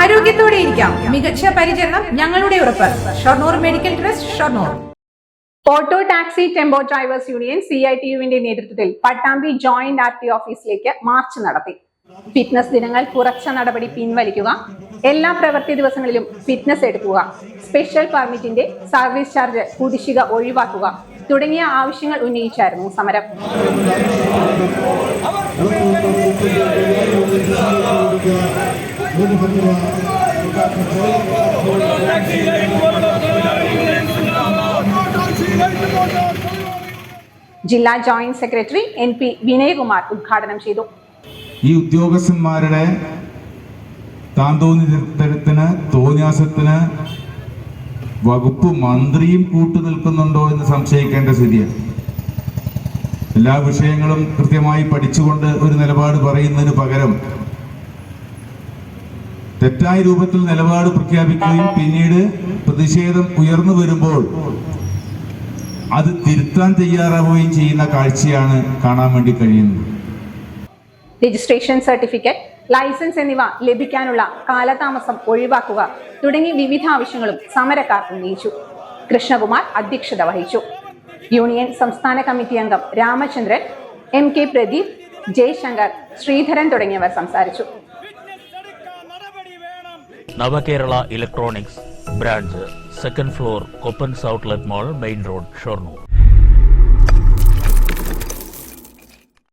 ആരോഗ്യത്തോടെ ഇരിക്കാം. മികച്ച പരിചരണം ഞങ്ങളുടെ ഉറപ്പ്. Shoranur medical trust Shoranur. Auto taxi tempo drivers union C I T യുവിന്റെ നേതൃത്വത്തിൽ പട്ടാമ്പി ജോയിന്റ് ആർ ടി ഓഫീസിലേക്ക് മാർച്ച് നടത്തി. ഫിറ്റ്നസ് ദിനങ്ങൾ കുറച്ച നടപടി പിൻവലിക്കുക. എല്ലാ പ്രവൃത്തി ദിവസങ്ങളിലും ഫിറ്റ്നസ് എടുക്കുക. സ്പെഷ്യൽ പെർമിറ്റിന്റെ സർവീസ് ചാർജ് കുടിശ്ശിക ഒഴിവാക്കുക. തുടങ്ങിയ ആവശ്യങ്ങൾ ഉന്നയിച്ചായിരുന്നു സമരം. ജില്ലാ joint secretary N P Vinayakumar ഉദ്ഘാടനം ചെയ്തു. ഈ ഉദ്യോഗസ്ഥന്മാരുടെ താന്തോന്നിത്തരത്തിന് തോന്നിയാസത്തിന് വകുപ്പ് മന്ത്രിയും കൂട്ടു നിൽക്കുന്നുണ്ടോ എന്ന് സംശയിക്കേണ്ട സ്ഥിതിയാണ്. എല്ലാ വിഷയങ്ങളും കൃത്യമായി പഠിച്ചുകൊണ്ട് ഒരു നിലപാട് പറയുന്നതിന് പകരം തെറ്റായ രൂപത്തിൽ നിലപാട് പ്രഖ്യാപിക്കുകയും പിന്നീട് പ്രതിഷേധം ഉയർന്നു വരുമ്പോൾ അത് തിരുത്താൻ തയ്യാറാവുകയും ചെയ്യുന്ന കാഴ്ചയാണ് കാണാൻ വേണ്ടി കഴിയുന്നത്. രജിസ്ട്രേഷൻ സർട്ടിഫിക്കറ്റ് ലൈസൻസ് എന്നിവ ലഭിക്കാനുള്ള കാലതാമസം ഒഴിവാക്കുക തുടങ്ങി വിവിധ ആവശ്യങ്ങളും സമരക്കാർ ഉന്നയിച്ചു. കൃഷ്ണകുമാർ അധ്യക്ഷത വഹിച്ചു. യൂണിയൻ സംസ്ഥാന കമ്മിറ്റി അംഗം രാമചന്ദ്രൻ എം കെ പ്രദീപ് ജയശങ്കർ ശ്രീധരൻ തുടങ്ങിയവർ സംസാരിച്ചു. Navakerala electronics branch second floor Koppens outlet mall main road Shoranur.